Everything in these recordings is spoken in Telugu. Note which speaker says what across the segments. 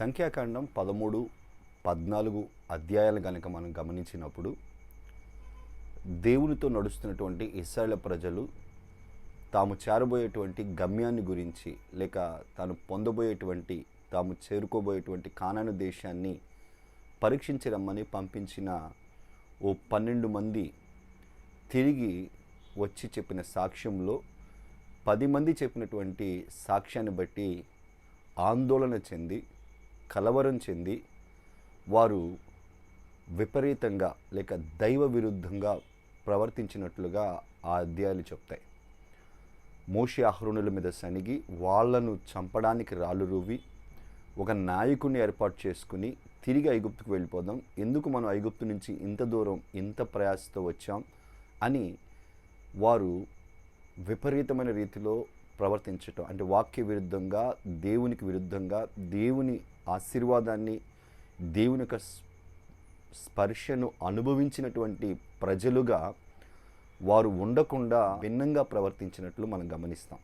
Speaker 1: సంఖ్యాకాండం పదమూడు పద్నాలుగు అధ్యాయాలు కనుక మనం గమనించినప్పుడు దేవునితో నడుస్తున్నటువంటి ఇస్రాయల ప్రజలు తాము చేరబోయేటువంటి గమ్యాన్ని గురించి లేక తాను పొందబోయేటువంటి తాము చేరుకోబోయేటువంటి కానాను దేశాన్ని పరీక్షించరమ్మని పంపించిన ఓ పన్నెండు మంది తిరిగి వచ్చి చెప్పిన సాక్ష్యంలో పది మంది చెప్పినటువంటి సాక్ష్యాన్ని బట్టి ఆందోళన చెంది కలవరం చెంది వారు విపరీతంగా లేక దైవ విరుద్ధంగా ప్రవర్తించినట్లుగా ఆ అధ్యాయాలు చెప్తాయి. మోషి అహ్రునుల మీద సనిగి వాళ్ళను చంపడానికి రాళ్ళు రువ్వి ఒక నాయకుడిని ఏర్పాటు చేసుకుని తిరిగి ఐగుప్తుకు వెళ్ళిపోదాం. ఎందుకు మనం ఐగుప్తు నుంచి ఇంత దూరం ఇంత ప్రయాసతో వచ్చాం అని వారు విపరీతమైన రీతిలో ప్రవర్తించటం అంటే వాక్య విరుద్ధంగా దేవునికి విరుద్ధంగా దేవుని ఆశీర్వాదాన్ని దేవుని యొక్క స్పర్శను అనుభవించినటువంటి ప్రజలుగా వారు ఉండకుండా భిన్నంగా ప్రవర్తించినట్లు మనం గమనిస్తాం.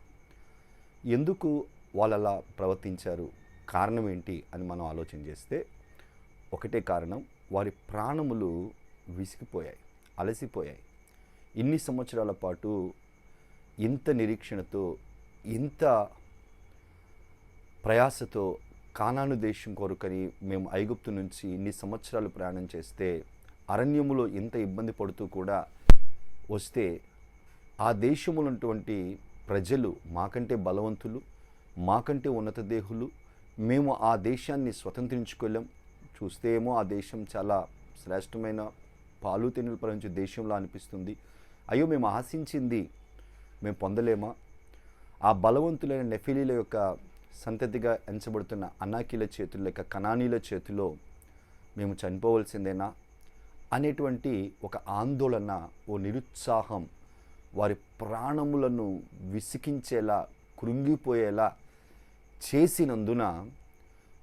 Speaker 1: ఎందుకు వాళ్ళు అలా ప్రవర్తించారు? కారణం ఏంటి అని మనం ఆలోచన చేస్తే ఒకటే కారణం వారి ప్రాణములు విసిగిపోయాయి అలసిపోయాయి. ఇన్ని సంవత్సరాల పాటు ఇంత నిరీక్షణతో ఇంత ప్రయాసతో కానాను దేశం కొరకని మేము ఐగుప్తు నుంచి ఇన్ని సంవత్సరాలు ప్రయాణం చేస్తే అరణ్యములో ఇంత ఇబ్బంది పడుతూ కూడా వస్తే ఆ దేశంలో ఉన్నటువంటి ప్రజలు మాకంటే బలవంతులు మాకంటే ఉన్నత దేహులు. మేము ఆ దేశాన్ని స్వతంత్రించుకోలేం. చూస్తే ఏమో ఆ దేశం చాలా శ్రేష్టమైన పాలు తెన్నులు పరించే దేశంలో అనిపిస్తుంది. అయ్యో మేము ఆశించింది మేము పొందలేమా? ఆ బలవంతులైన నెఫిలీల యొక్క సంతతిగా ఎంచబడుతున్న అనాకీల చేతులు లేక కణానీల చేతిలో మేము చనిపోవలసిందేనా? అనేటువంటి ఒక ఆందోళన ఓ నిరుత్సాహం వారి ప్రాణములను విసికించేలా కృంగిపోయేలా చేసినందున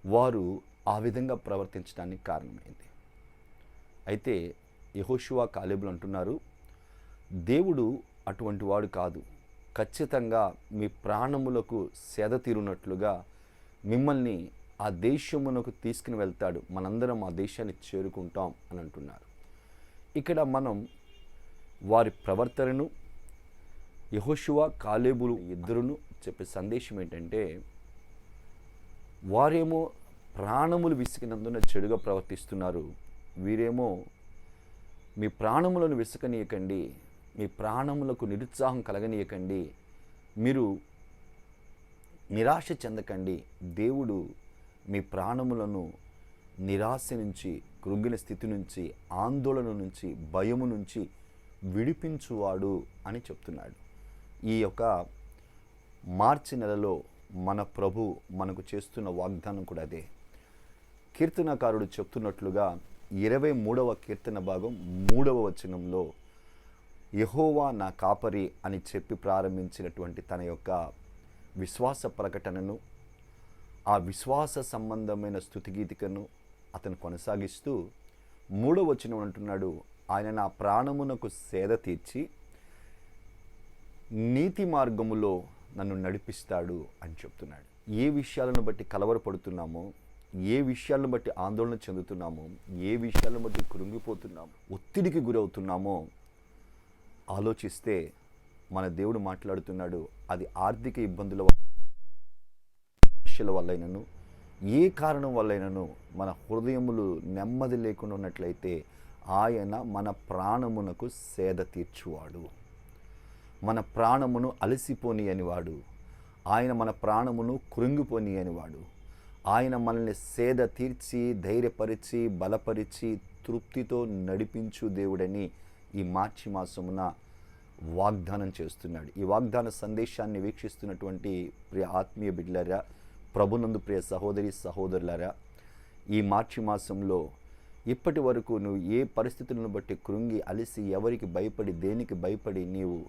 Speaker 1: వారు ఆ విధంగా ప్రవర్తించడానికి కారణమైంది. అయితే యహోషువా కాలేబులు అంటున్నారు దేవుడు అటువంటి వాడు కాదు. ఖచ్చితంగా మీ ప్రాణములకు సేద తీరునట్లుగా మిమ్మల్ని ఆ దేశమునకు తీసుకుని వెళ్తాడు. మనందరం ఆ దేశాన్ని చేరుకుంటాం అని అంటున్నారు. ఇక్కడ మనం వారి ప్రవర్తనను యహోషువ కాలేబులు ఇద్దరును చెప్పే సందేశం ఏంటంటే వారేమో ప్రాణములు విసిగినందున చెడుగా ప్రవర్తిస్తున్నారు. వీరేమో మీ ప్రాణములను విసుకనీయకండి మీ ప్రాణములకు నిరుత్సాహం కలగనీయకండి. మీరు నిరాశ చెందకండి. దేవుడు మీ ప్రాణములను నిరాశ నుంచి కృంగిన స్థితి నుంచి ఆందోళన నుంచి భయము నుంచి విడిపించువాడు అని చెప్తున్నాడు. ఈ యొక్క మార్చి నెలలో మన ప్రభు మనకు చేస్తున్న వాగ్దానం కూడా అదే. కీర్తనకారుడు చెప్తున్నట్లుగా ఇరవై మూడవ కీర్తన భాగం మూడవ వచనంలో యహోవా నా కాపరి అని చెప్పి ప్రారంభించినటువంటి తన యొక్క విశ్వాస ప్రకటనను ఆ విశ్వాస సంబంధమైన స్థుతిగీతికను అతను కొనసాగిస్తూ మూడో వచనం అంటున్నాడు ఆయన నా ప్రాణమునకు సేద తీర్చి నీతి మార్గములో నన్ను నడిపిస్తాడు అని చెప్తున్నాడు. ఏ విషయాలను బట్టి కలవరపడుతున్నామో ఏ విషయాలను బట్టి ఆందోళన చెందుతున్నామో ఏ విషయాలను బట్టి కృంగిపోతున్నామో ఒత్తిడికి గురవుతున్నామో ఆలోచిస్తే మన దేవుడు మాట్లాడుతున్నాడు అది ఆర్థిక ఇబ్బందుల వల్ల సమస్యల వల్లైనను ఏ కారణం వల్లైనను మన హృదయములు నెమ్మది లేకుండా ఉన్నట్లయితే ఆయన మన ప్రాణమునకు సేద తీర్చువాడు. మన ప్రాణమును అలసిపోని అనివాడు. ఆయన మన ప్రాణమును కృంగిపోని అనివాడు. ఆయన మనల్ని సేద తీర్చి ధైర్యపరిచి బలపరిచి తృప్తితో నడిపించు దేవుడని ఈ మార్చి మాసమున వాగ్దానం చేస్తున్నాడు. ఈ వాగ్దాన సందేశాన్ని వీక్షిస్తున్నటువంటి ప్రియ ఆత్మీయ బిడ్డలారా ప్రభునందు ప్రియ సహోదరి సహోదరులారా ఈ మార్చి మాసంలో ఇప్పటి వరకు నువ్వు ఏ పరిస్థితులను బట్టి కృంగి అలిసి ఎవరికి భయపడి దేనికి భయపడి నీవు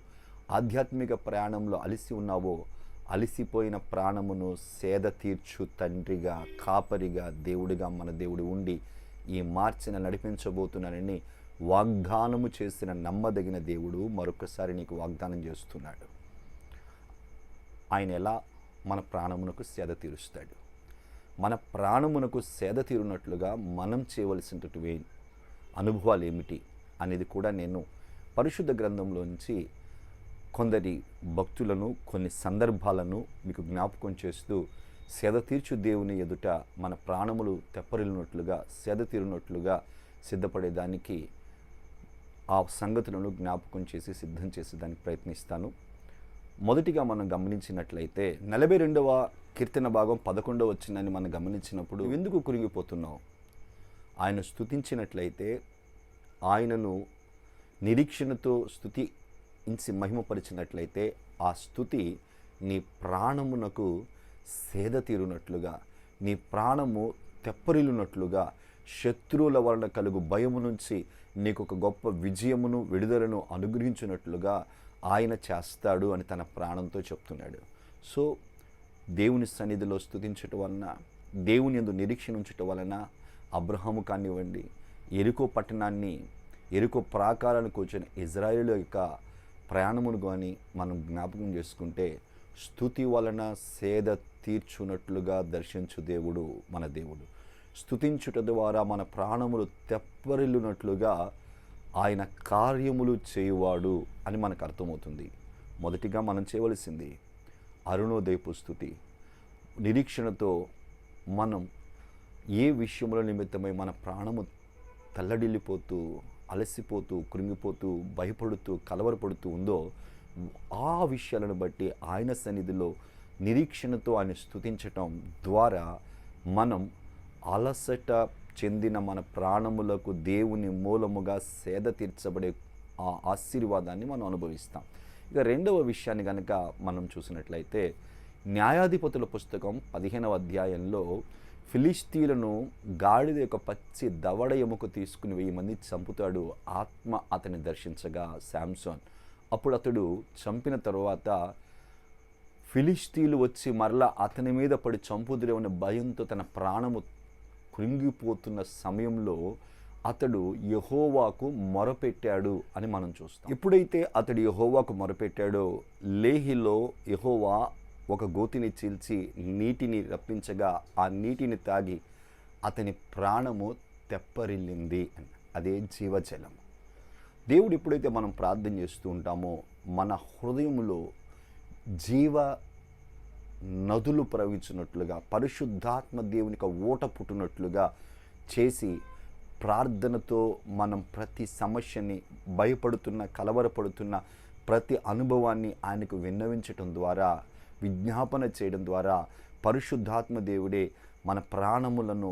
Speaker 1: ఆధ్యాత్మిక ప్రయాణంలో అలిసి ఉన్నావో అలిసిపోయిన ప్రాణమును సేద తీర్చు తండ్రిగా కాపరిగా దేవుడిగా మన దేవుడు ఉండి ఈ మార్చిన నడిపించబోతున్నానని వాగ్దానము చేసిన నమ్మదగిన దేవుడు మరొకసారి నీకు వాగ్దానం చేస్తున్నాడు. ఆయన ఎలా మన ప్రాణమునకు సేద తీరుస్తాడు? మన ప్రాణమునకు సేద తీరునట్లుగా మనం చేయవలసినటువంటి అనుభవాలు ఏమిటి అనేది కూడా నేను పరిశుద్ధ గ్రంథంలో నుంచి కొందరి భక్తులను కొన్ని సందర్భాలను మీకు జ్ఞాపకం చేస్తూ సేద తీర్చు దేవుని ఎదుట మన ప్రాణములు తెప్పరిల్లినట్లుగా సేద తీరునట్లుగా సిద్ధపడేదానికి ఆ సంగతులను జ్ఞాపకం చేసి సిద్ధం చేసేదానికి ప్రయత్నిస్తాను. మొదటిగా మనం గమనించినట్లయితే నలభై రెండవ కీర్తన భాగం పదకొండవ వచ్చిందని మనం గమనించినప్పుడు ఎందుకు కురింగిపోతున్నావు? ఆయన స్థుతించినట్లయితే ఆయనను నిరీక్షణతో స్తుతించి మహిమపరిచినట్లయితే ఆ స్థుతి నీ ప్రాణమునకు సేద తీరునట్లుగా నీ ప్రాణము తెప్పరిలునట్లుగా శత్రువుల వలన కలుగు భయము నుంచి నీకు ఒక గొప్ప విజయమును విడుదలను అనుగ్రహించినట్లుగా ఆయన చేస్తాడు అని తన ప్రాణంతో చెప్తున్నాడు. సో దేవుని సన్నిధిలో స్థుతించటం వలన దేవుని ఎందు నిరీక్షణ ఉంచటం వలన అబ్రహాము కానివ్వండి ఎరుకో పట్టణాన్ని ఎరుకో ప్రాకారాన్ని కూర్చొని ఇజ్రాయేల్ యొక్క ప్రయాణమును కానీ మనం జ్ఞాపకం చేసుకుంటే స్థుతి వలన సేద తీర్చునట్లుగా దర్శించు దేవుడు మన దేవుడు. స్థుతించుట ద్వారా మన ప్రాణములు తెప్పరిల్లునట్లుగా ఆయన కార్యములు చేయువాడు అని మనకు అర్థమవుతుంది. మొదటిగా మనం చేయవలసింది అరుణోదయపు స్థుతి నిరీక్షణతో మనం ఏ విషయముల నిమిత్తమై మన ప్రాణము తల్లడిల్లిపోతూ అలసిపోతూ కృంగిపోతూ భయపడుతూ కలవరపడుతూ ఉందో ఆ విషయాలను బట్టి ఆయన సన్నిధిలో నిరీక్షణతో ఆయన స్థుతించటం ద్వారా మనం అలసట చెందిన మన ప్రాణములకు దేవుని మూలముగా సేద తీర్చబడే ఆ ఆశీర్వాదాన్ని మనం అనుభవిస్తాం. ఇక రెండవ విషయాన్ని కనుక మనం చూసినట్లయితే న్యాయాధిపతుల పుస్తకం పదిహేనవ అధ్యాయంలో ఫిలిస్తీలను గాడిద యొక్క పచ్చి దవడ ఎముక తీసుకుని వెయ్యి మంది చంపుతాడు ఆత్మ అతన్ని దర్శించగా శాంసోన్. అప్పుడు అతడు చంపిన తరువాత ఫిలిస్తీన్లు వచ్చి మరలా అతని మీద పడి చంపుదురేమని భయంతో తన ప్రాణము కృంగిపోతున్న సమయంలో అతడు యహోవాకు మొరపెట్టాడు అని మనం చూస్తాం. ఎప్పుడైతే అతడు యహోవాకు మొరపెట్టాడో లేహిలో యహోవా ఒక గోతిని చీల్చి నీటిని రప్పించగా ఆ నీటిని తాగి అతని ప్రాణము తెప్పరిల్లింది అని అదే జీవజలము. దేవుడు ఎప్పుడైతే మనం ప్రార్థన చేస్తూ ఉంటామో మన హృదయంలో జీవ నదులు ప్రవహించినట్లుగా పరిశుద్ధాత్మ దేవునికి ఓట పుట్టినట్లుగా చేసి ప్రార్థనతో మనం ప్రతి సమస్యని భయపడుతున్న కలవరపడుతున్న ప్రతి అనుభవాన్ని ఆయనకు విన్నవించటం ద్వారా విజ్ఞాపన చేయడం ద్వారా పరిశుద్ధాత్మ దేవుడే మన ప్రాణములను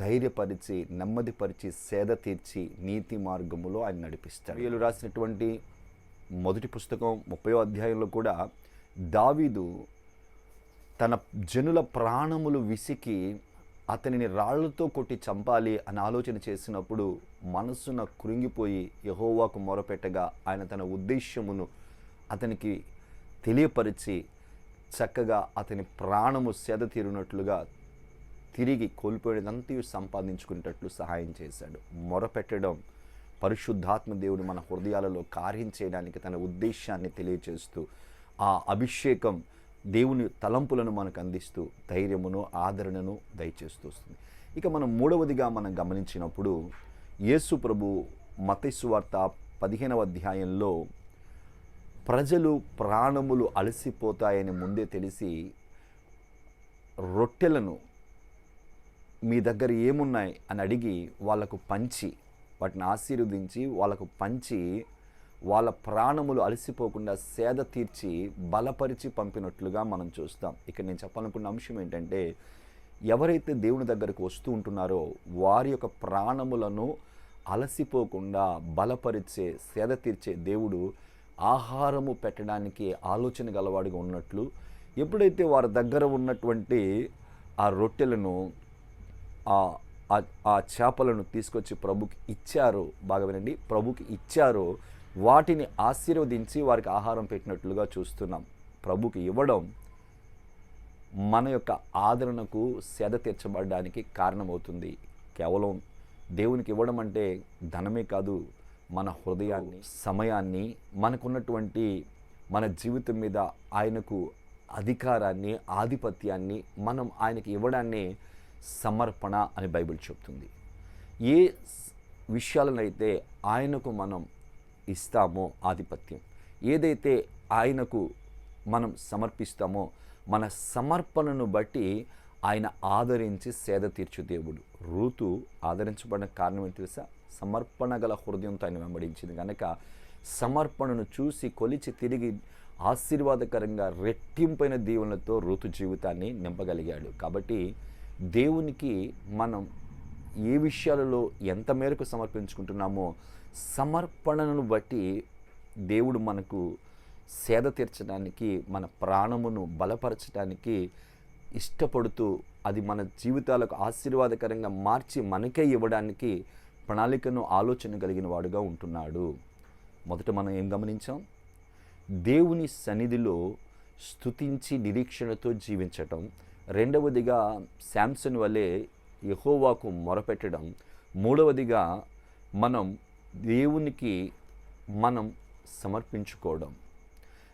Speaker 1: ధైర్యపరిచి నెమ్మదిపరిచి సేద తీర్చి నీతి మార్గములో ఆయన నడిపిస్తారు వీళ్ళు రాసినటువంటి మొదటి పుస్తకం ముప్పయో అధ్యాయంలో కూడా దావీదు తన జనుల ప్రాణములు విసికి అతనిని రాళ్ళతో కొట్టి చంపాలి అని ఆలోచన చేసినప్పుడు మనస్సున కృంగిపోయి యహోవాకు మొరపెట్టగా ఆయన తన ఉద్దేశ్యమును అతనికి తెలియపరిచి చక్కగా అతని ప్రాణము సెద తీరునట్లుగా తిరిగి కోల్పోయినంతయు సంపాదించుకునేటట్లు సహాయం చేశాడు. మొరపెట్టడం పరిశుద్ధాత్మ దేవుడు మన హృదయాలలో కార్యం చేయడానికి తన ఉద్దేశాన్ని తెలియచేస్తూ ఆ అభిషేకం దేవుని తలంపులను మనకు అందిస్తూ ధైర్యమును ఆదరణను దయచేస్తూ వస్తుంది. ఇక మనం మూడవదిగా మనం గమనించినప్పుడు యేసు ప్రభు మతేశ్వార్త పదిహేనవ అధ్యాయంలో ప్రజలు ప్రాణములు అలసిపోతాయని ముందే తెలిసి రొట్టెలను మీ దగ్గర ఏమున్నాయి అని అడిగి వాళ్ళకు పంచి వాటిని ఆశీర్వదించి వాళ్ళకు పంచి వాళ్ళ ప్రాణములు అలసిపోకుండా సేద తీర్చి బలపరిచి పంపినట్లుగా మనం చూస్తాం. ఇక్కడ నేను చెప్పాలనుకున్న అంశం ఏంటంటే ఎవరైతే దేవుని దగ్గరకు వస్తూ ఉంటున్నారో వారి యొక్క ప్రాణములను అలసిపోకుండా బలపరిచే సేద తీర్చే దేవుడు ఆహారము పెట్టడానికి ఆలోచన గలవాడిగా ఉన్నట్లు ఎప్పుడైతే వారి దగ్గర ఉన్నటువంటి ఆ రొట్టెలను ఆ ఆ- చేపలను తీసుకొచ్చి ప్రభుకి ఇచ్చారో బాగా వినండి ప్రభుకి ఇచ్చారో వాటిని ఆశీర్వదించి వారికి ఆహారం పెట్టినట్లుగా చూస్తున్నాం. ప్రభుకి ఇవ్వడం మన యొక్క ఆదరణకు సెద తీర్చబడడానికి కారణమవుతుంది. కేవలం దేవునికి ఇవ్వడం అంటే ధనమే కాదు మన హృదయాన్ని సమయాన్ని మనకున్నటువంటి మన జీవితం మీద ఆయనకు అధికారాన్ని ఆధిపత్యాన్ని మనం ఆయనకి ఇవ్వడాన్ని సమర్పణ అని బైబిల్ చెప్తుంది. ఏ విషయాలనైతే ఆయనకు మనం ఇస్తామో ఆధిపత్యం. ఏదైతే ఆయనకు మనం సమర్పిస్తామో మన సమర్పణను బట్టి ఆయన ఆదరించి సేద తీర్చు దేవుడు. రూతు ఆదరించబడిన కారణం ఏంటి తెలుసా? సమర్పణ గల హృదయంతో ఆయన వెంబడించింది. కనుక సమర్పణను చూసి కొలిచి తిరిగి ఆశీర్వాదకరంగా రెట్టింపైన దీవులతో ఋతు జీవితాన్ని నింపగలిగాడు. కాబట్టి దేవునికి మనం ఏ విషయాలలో ఎంత మేరకు సమర్పించుకుంటున్నామో సమర్పణను బట్టి దేవుడు మనకు సేద తీర్చడానికి మన ప్రాణమును బలపరచడానికి ఇష్టపడుతూ అది మన జీవితాలకు ఆశీర్వాదకరంగా మార్చి మనకే ఇవ్వడానికి ప్రణాళికను ఆలోచన కలిగిన వాడుగా ఉంటున్నాడు. మొదట మనం ఏం గమనించాం? దేవుని సన్నిధిలో స్తుతించి నిరీక్షణతో జీవించటం. రెండవదిగా శాంసన్ వలె యహోవాకు మొరపెట్టడం. మూడవదిగా మనం దేవునికి మనం సమర్పించుకోవడం.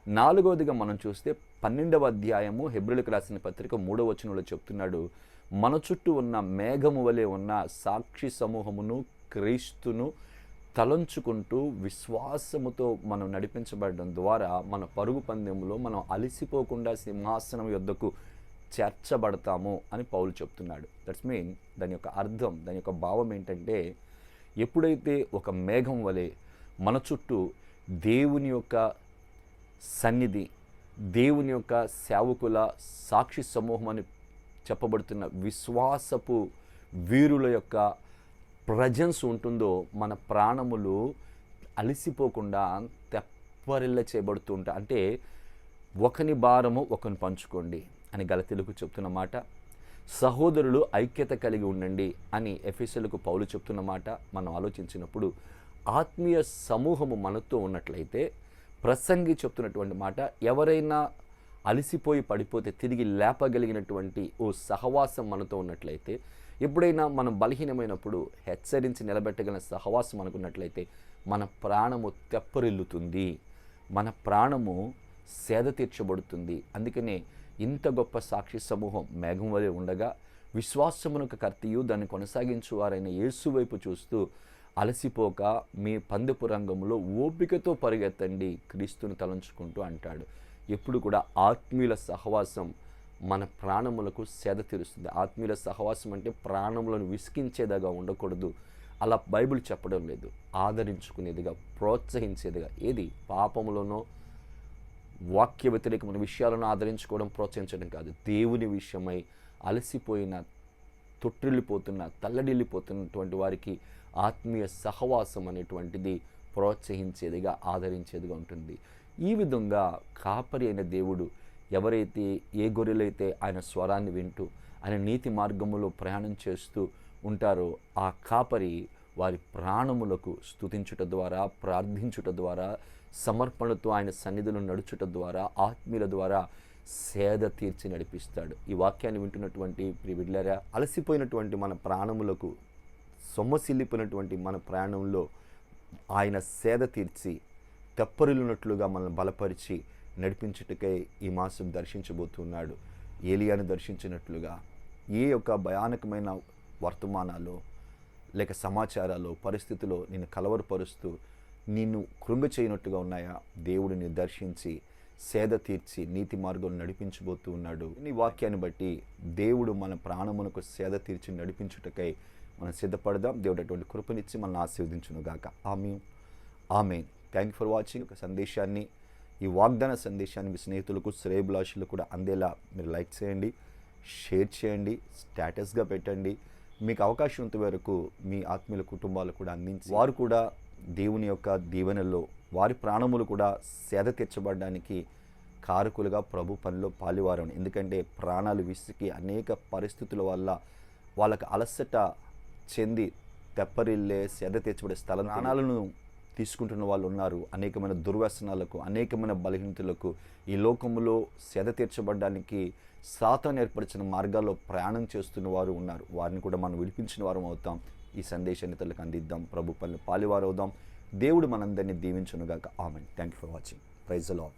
Speaker 1: నాలుగవదిగా మనం చూస్తే పన్నెండవ అధ్యాయము హెబ్రిలకు రాసిన పత్రిక మూడవ వచనంలో చెప్తున్నాడు మన చుట్టూ ఉన్న మేఘము వలె ఉన్న సాక్షి సమూహమును క్రీస్తును తలంచుకుంటూ విశ్వాసముతో మనం నడిపించబడడం ద్వారా మన పరుగు పందెంలో మనం అలసిపోకుండా సింహాసనం యొద్దకు చేర్చబడతాము అని పౌలు చెప్తున్నాడు. దట్స్ మీన్ దాని యొక్క అర్థం దాని యొక్క భావం ఏంటంటే ఎప్పుడైతే ఒక మేఘం వలె మన చుట్టూ దేవుని యొక్క సన్నిధి దేవుని యొక్క సేవకుల సాక్షి సమూహం అని చెప్పబడుతున్న విశ్వాసపు వీరుల యొక్క ప్రజెన్స్ ఉంటుందో మన ప్రాణములు అలసిపోకుండా తెప్పరిల్ల చేయబడుతూ ఉంటాయి అంటే ఒకని భారము ఒకని పంచుకోండి అని గల చెప్తున్న మాట. సహోదరులు ఐక్యత కలిగి ఉండండి అని ఎఫ్ఎస్ఎలకు పౌలు చెప్తున్న మాట మనం ఆలోచించినప్పుడు ఆత్మీయ సమూహము మనతో ఉన్నట్లయితే ప్రసంగి చెప్తున్నటువంటి మాట ఎవరైనా అలసిపోయి పడిపోతే తిరిగి లేపగలిగినటువంటి ఓ సహవాసం మనతో ఉన్నట్లయితే ఎప్పుడైనా మనం బలహీనమైనప్పుడు హెచ్చరించి నిలబెట్టగలిగిన సహవాసం అనుకున్నట్లయితే మన ప్రాణము తెప్పరిల్లుతుంది. మన ప్రాణము సేద తీర్చబడుతుంది. అందుకనే ఇంత గొప్ప సాక్షి సమూహం మేఘం వలె ఉండగా విశ్వాసమునకు కర్తయు దాన్ని కొనసాగించు వారైన యేసు వైపు చూస్తూ అలసిపోక మీ పందెపు రంగంలో ఓపికతో పరిగెత్తండి క్రీస్తుని తలంచుకుంటూ అంటాడు. ఎప్పుడు కూడా ఆత్మీయుల సహవాసం మన ప్రాణములకు సేద తీరుస్తుంది. ఆత్మీయుల సహవాసం అంటే ప్రాణములను విసికించేదాగా ఉండకూడదు. అలా బైబిల్ చెప్పడం లేదు. ఆదరించుకునేదిగా ప్రోత్సహించేదిగా ఏది? పాపములోనో వాక్య వ్యతిరేకమైన విషయాలను ఆదరించుకోవడం ప్రోత్సహించడం కాదు. దేవుని విషయమై అలసిపోయిన తొట్టిల్లిపోతున్న తల్లడిల్లిపోతున్నటువంటి వారికి ఆత్మీయ సహవాసం అనేటువంటిది ప్రోత్సహించేదిగా ఆదరించేదిగా ఉంటుంది. ఈ విధంగా కాపరి అయిన దేవుడు ఎవరైతే ఏ గొర్రెలైతే ఆయన స్వరాన్ని వింటూ ఆయన నీతి మార్గములో ప్రయాణం చేస్తూ ఉంటారో ఆ కాపరి వారి ప్రాణములకు స్తుతించుట ద్వారా ప్రార్థించుట ద్వారా సమర్పణతో ఆయన సన్నిధిలో నడుచుట ద్వారా ఆత్మీయుల ద్వారా సేద తీర్చి నడిపిస్తాడు. ఈ వాక్యాన్ని వింటున్నటువంటి ప్రివిడ్లరా అలసిపోయినటువంటి మన ప్రాణములకు సొమ్మసిల్లిపోయినటువంటి మన ప్రాణంలో ఆయన సేద తీర్చి తెప్పరిల్లునట్లుగా మనల్ని బలపరిచి నడిపించుటకై ఈ మాసం దర్శించబోతున్నాడు. ఏలియాను దర్శించినట్లుగా ఏ యొక్క భయానకమైన వర్తమానాలు లేక సమాచారాలు పరిస్థితిలో నేను కలవరపరుస్తూ నిన్ను కృంగ చేయనట్టుగా ఉన్నాయా? దేవుడిని దర్శించి సేద తీర్చి నీతి మార్గం నడిపించబోతూ ఉన్నాడు. నీ వాక్యాన్ని బట్టి దేవుడు మన ప్రాణమునకు సేద తీర్చి నడిపించుటకై మనం సిద్ధపడదాం. దేవుడు అటువంటి కృపనిచ్చి మనల్ని ఆశీర్వదించునుగాక. ఆమె ఆమె థ్యాంక్ యూ ఫర్ వాచింగ్ ఒక సందేశాన్ని ఈ వాగ్దాన సందేశాన్ని మీ స్నేహితులకు శ్రేయభిలాషులకు కూడా అందేలా మీరు లైక్ చేయండి షేర్ చేయండి స్టేటస్గా పెట్టండి. మీకు అవకాశం ఉన్నంత వరకు మీ ఆత్మీయుల కుటుంబాలు కూడా అందించి వారు కూడా దేవుని యొక్క దీవెనలో వారి ప్రాణములు కూడా సేద తీర్చబడడానికి కారకులుగా ప్రభు పనిలో పాలివారు ఎందుకంటే ప్రాణాలు విసికి అనేక పరిస్థితుల వల్ల వాళ్ళకి అలసట చెంది తెప్పరిల్లే సేద తీర్చబడే స్థలం ప్రాణాలను తీసుకుంటున్న వాళ్ళు ఉన్నారు. అనేకమైన దుర్వ్యసనాలకు అనేకమైన బలహీనతలకు ఈ లోకములో సేద తీర్చబడడానికి సాతాను ఏర్పరిచిన మార్గాల్లో ప్రయాణం చేస్తున్న వారు ఉన్నారు. వారిని కూడా మనం విడిపించిన వారం అవుతాం. ఈ సందేశాన్ని తల్లికి అందిద్దాం. ప్రభు పనులు పాలివారు దేవుడు మనందరినీ దీవించునుగాక. Amen. Thank you for watching praise lord